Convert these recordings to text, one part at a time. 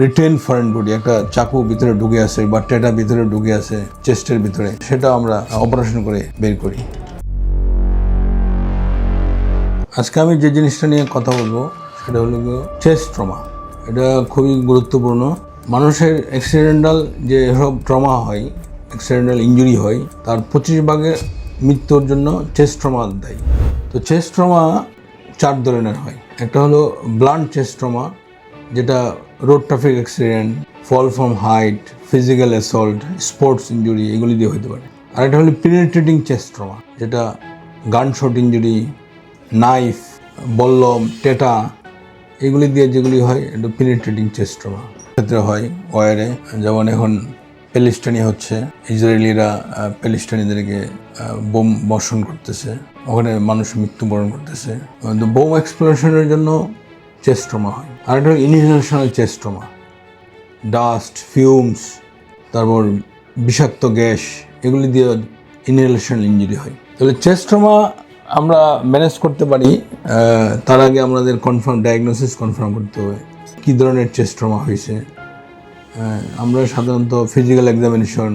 Written foreign body একটা চাকু ভিতরে ঢুকে আছে বা টেটা ভিতরে ঢুকে আছে, চেস্টের ভিতরে সেটা আমরা অপারেশন করে বের করি। আজকে আমি যে জিনিসটা নিয়ে কথা বলব, সেটা হলো চেস্ট ট্রমা এটা খুবই গুরুত্বপূর্ণ। মানুষের অ্যাক্সিডেন্টাল যে সব ট্রমা হয় অ্যাক্সিডেন্টাল ইঞ্জুরি হয়, তার পঁচিশ ভাগের মৃত্যুর জন্য চেস্ট ট্রমা দেয়। তো চেস্ট ট্রমা চার ধরনের হয়। একটা হলো ব্লান্ট চেস্ট ট্রমা যেটা road traffic accident fall from height physical assault sports injury এগুলি দিয়ে হতে পারে। আর একটা হলো পিনেট্রেটিং চেস্ট ট্রমা যেটা গান শট ইঞ্জুরি নাইফ বল্লম টেটা এগুলি দিয়ে যেগুলি হয় এটা পিনেট্রেটিং চেস্ট ট্রমা ক্ষেত্রে হয় ওয়ারে যেমন এখন প্যালেস্টাইনি হচ্ছে ইসরায়েলিরা আহ, বোম বর্ষণ করতেছে ওখানে মানুষ মৃত্যুবরণ করতেছে। বোম এক্সপ্লোশনের জন্য চেস্ট ট্রমা হয়। আর একটা inhalational chest trauma. Dust fumes তারপর বিষাক্ত গ্যাস, এগুলি দিয়ে ইনহেলেশন ইঞ্জুরি হয়। তাহলে চেস্ট ট্রমা আমরা ম্যানেজ করতে পারি তার আগে আমাদের কনফার্ম ডায়াগনোসিস কনফার্ম করতে হবে, কী ধরনের চেস্ট ট্রমা হয়েছে। আমরা সাধারণত ফিজিক্যাল এক্সামিনেশন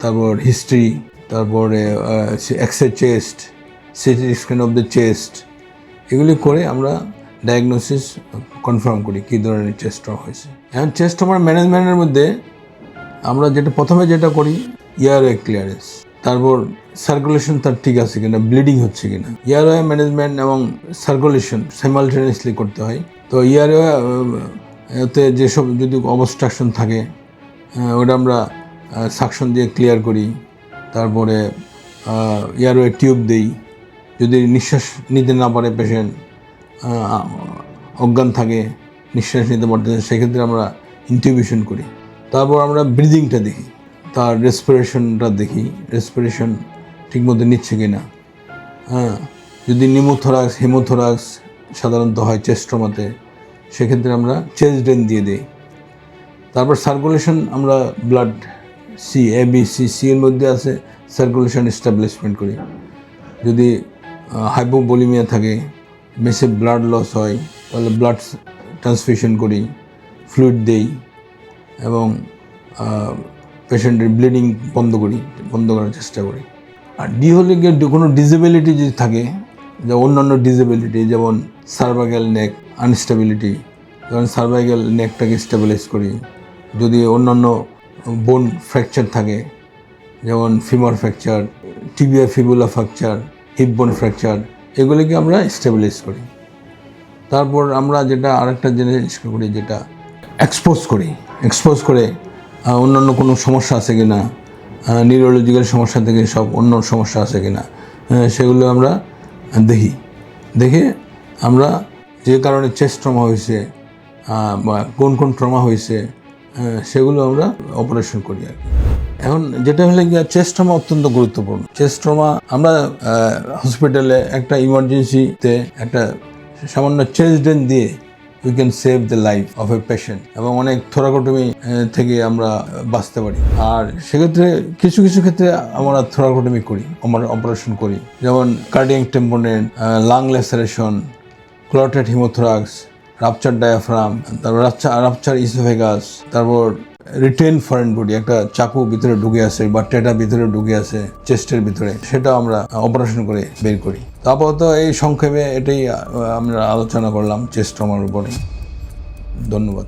তারপর হিস্ট্রি তারপরে x-ray chest CT scan of the chest এগুলি করে আমরা ডায়াগনোসিস কনফার্ম করি কী ধরনের চেস্ট হয়েছে। এখন চেস্ট ট্রমার ম্যানেজমেন্টের মধ্যে আমরা যেটা প্রথমে যেটা করি ইয়ারওয়ে ক্লিয়ারেন্স তারপর সার্কুলেশন তার ঠিক আছে কিনা ব্লিডিং হচ্ছে কিনা। ইয়ারওয়ে ম্যানেজমেন্ট এবং সার্কুলেশন সাইমালটেনিয়াসলি করতে হয়। তো ইয়ারওয়ে এতে যেসব যদি অবস্ট্রাকশন থাকে ওটা আমরা সাকশন দিয়ে ক্লিয়ার করি। তারপরে ইয়ারওয়ে টিউব দিই। যদি নিঃশ্বাস নিতে না পারে পেশেন্ট অজ্ঞান থাকে, নিঃশ্বাস নিতে পারতেছে সেক্ষেত্রে আমরা ইন্টিউবেশন করি। তারপর আমরা ব্রিদিংটা দেখি, তার রেসপিরেশনটা দেখি রেসপিরেশন ঠিকমতো নিচ্ছে কি না হ্যাঁ যদি নিমোথোরাক্স, হিমোথোরাক্স সাধারণত হয় চেস্ট্রমাতে সেক্ষেত্রে আমরা চেস্ট ড্রেন দিয়ে দিই। তারপর সার্কুলেশন আমরা blood C A B C C এর মধ্যে আছে সার্কুলেশন এস্টাবলিশমেন্ট করি। যদি হাইপোবলিমিয়া থাকে বেশি ব্লাড লস হয়, তাহলে ব্লাড ট্রান্সফিউশন করি ফ্লুইড দেই এবং পেশেন্টের ব্লিডিং বন্ধ করি, বন্ধ করার চেষ্টা করি। আর ডি হলে কোনো ডিসেবিলিটি যদি থাকে, যে অন্যান্য ডিসেবিলিটি যেমন সার্ভাইকাল নেক আনস্টেবিলিটি যেমন সার্ভাইকাল নেকটাকে স্টেবিলাইজ করি, যদি অন্যান্য বোন ফ্র্যাকচার থাকে, যেমন femur fracture tibia fibula fracture hip bone fracture এগুলিকে আমরা স্টেবিলাইজ করি। তারপর আমরা যেটা আরেকটা জিনিস করি, যেটা এক্সপোজ করি। এক্সপোজ করে অন্যান্য কোনো সমস্যা আছে কি না নিউরোলজিক্যাল সমস্যা থেকে সব অন্য সমস্যা আছে কি না সেগুলো আমরা দেখি। দেখে আমরা যে কারণে চেস্ট ট্রমা হয়েছে বা কোন কোন ট্রমা হয়েছে সেগুলো আমরা অপারেশন করি আর কি। এখন যেটা হলে গিয়ে চেস্ট ট্রমা অত্যন্ত গুরুত্বপূর্ণ। চেস্ট ট্রমা আমরা হসপিটালে একটা ইমার্জেন্সিতে একটা সামান্য চেস্ট ড্রেন দিয়ে we can save the life of a patient এবং অনেক থোরাকোটমি থেকে আমরা বাঁচতে পারি। আর সেক্ষেত্রে কিছু কিছু ক্ষেত্রে আমরা থোরাকোটমি করি আমরা অপারেশন করি। যেমন cardiac tamponade lung laceration clotted haemothorax rupture diaphragm তারপর রাপচার রাপচার ইসোফেগাস তারপর রিটেন ফরেন বডি একটা চাকু ভিতরে ঢুকে আছে বা টেটা ভিতরে ঢুকে আছে, চেস্টের ভিতরে সেটা আমরা অপারেশন করে বের করি। আপাতত এই সংক্ষেপে এটাই আমরা আলোচনা করলাম, চেস্ট ট্রমার উপরে। ধন্যবাদ।